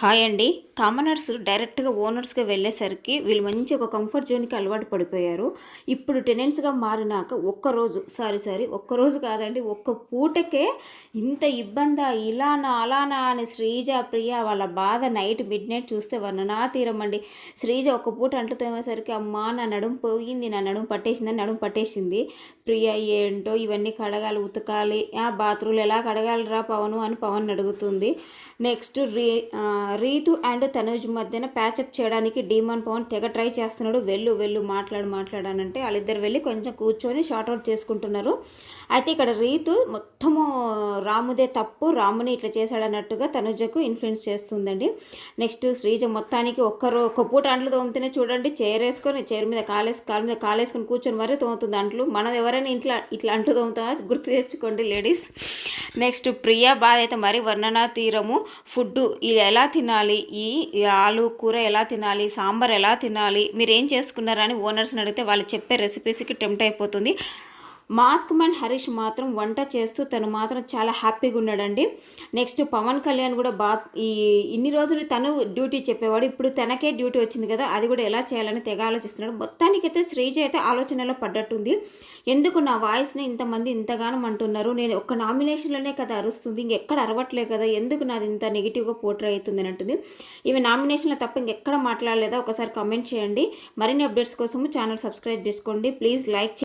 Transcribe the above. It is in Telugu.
హాయ్ అండి. కామనర్స్ డైరెక్ట్గా ఓనర్స్గా వెళ్ళేసరికి వీళ్ళు మంచి ఒక కంఫర్ట్ జోన్కి అలవాటు పడిపోయారు. ఇప్పుడు టెనెంట్స్గా మారినాక ఒక్కరోజు సారీ సారీ ఒక్కరోజు కాదండి ఒక్క పూటకే ఇంత ఇబ్బందా ఇలానా అలానా అని శ్రీజ ప్రియ వాళ్ళ బాధ నైట్ మిడ్ నైట్ చూస్తే వర్ణనా తీరమండి శ్రీజ ఒక్క పూట అంట్లు అమ్మా నా నడుము పోయింది నా నడుము పట్టేసిందని నడుము పట్టేసింది. ప్రియ ఏంటో ఇవన్నీ కడగాలి ఉతకాలి. ఆ బాత్రూమ్లు ఎలా కడగాలిరా పవను? అని పవన్ అడుగుతుంది. నెక్స్ట్ రీ రీతు అండ్ తనుజ్ మధ్యన ప్యాచప్ చేయడానికి డీమాన్ పవన్ తెగ ట్రై చేస్తున్నాడు. వెళ్ళు వెళ్ళు మాట్లాడు మాట్లాడానంటే వాళ్ళిద్దరు వెళ్ళి కొంచెం కూర్చొని షార్ట్అవుట్ చేసుకుంటున్నారు. అయితే ఇక్కడ రీతు మొత్తము రాముదే తప్పు రాముని ఇట్లా చేశాడన్నట్టుగా తనుజకు ఇన్ఫ్లుయెన్స్ చేస్తుందండి. నెక్స్ట్ శ్రీజ మొత్తానికి ఒక్కరు ఒక్క పూట అంట్లు తోముతూనే చూడండి చైర్ వేసుకొని చైర్ మీద కాలేసి కాలు మీద కాలేసుకొని కూర్చొని మరీ తోముతుంది అంట్లు. మనం ఎవరైనా ఇంట్లో ఇట్లా అంట్లు తోముతామా? గుర్తు తెచ్చుకోండి లేడీస్. నెక్స్ట్ ప్రియా బాధ అయితే మరి వర్ణనా తీరము. ఫుడ్ ఇలా ఎలా తినాలి? ఈ ఆలు కూర ఎలా తినాలి? సాంబార్ ఎలా తినాలి? మీరు ఏం చేసుకున్నారని ఓనర్స్ని అడిగితే వాళ్ళు చెప్పే రెసిపీస్కి టెంప్ట్ అయిపోతుంది. మాస్క్ మ్యాన్ హరీష్ మాత్రం వంట చేస్తూ తను మాత్రం చాలా హ్యాపీగా ఉన్నాడండి. నెక్స్ట్ పవన్ కళ్యాణ్ కూడా బా ఈ ఇన్ని రోజులు తను డ్యూటీ చెప్పేవాడు. ఇప్పుడు తనకే డ్యూటీ వచ్చింది కదా అది కూడా ఎలా చేయాలని తెగ ఆలోచిస్తున్నాడు. మొత్తానికైతే శ్రీజ అయితే ఆలోచనలో పడ్డట్టుంది. ఎందుకు నా వాయిస్ని ఇంతమంది ఇంతగానం అంటున్నారు? నేను ఒక్క నామినేషన్లోనే కదా అరుస్తుంది. ఇంకెక్కడ అరవట్లే కదా ఎందుకు నాది ఇంత నెగిటివ్గా పోర్ట్రే అవుతుంది అని అంటుంది. ఇవి నామినేషన్లో తప్ప ఇంకెక్కడ మాట్లాడలేదా? ఒకసారి కమెంట్ చేయండి. మరిన్ని అప్డేట్స్ కోసం ఛానల్ సబ్స్క్రైబ్ చేసుకోండి. Please like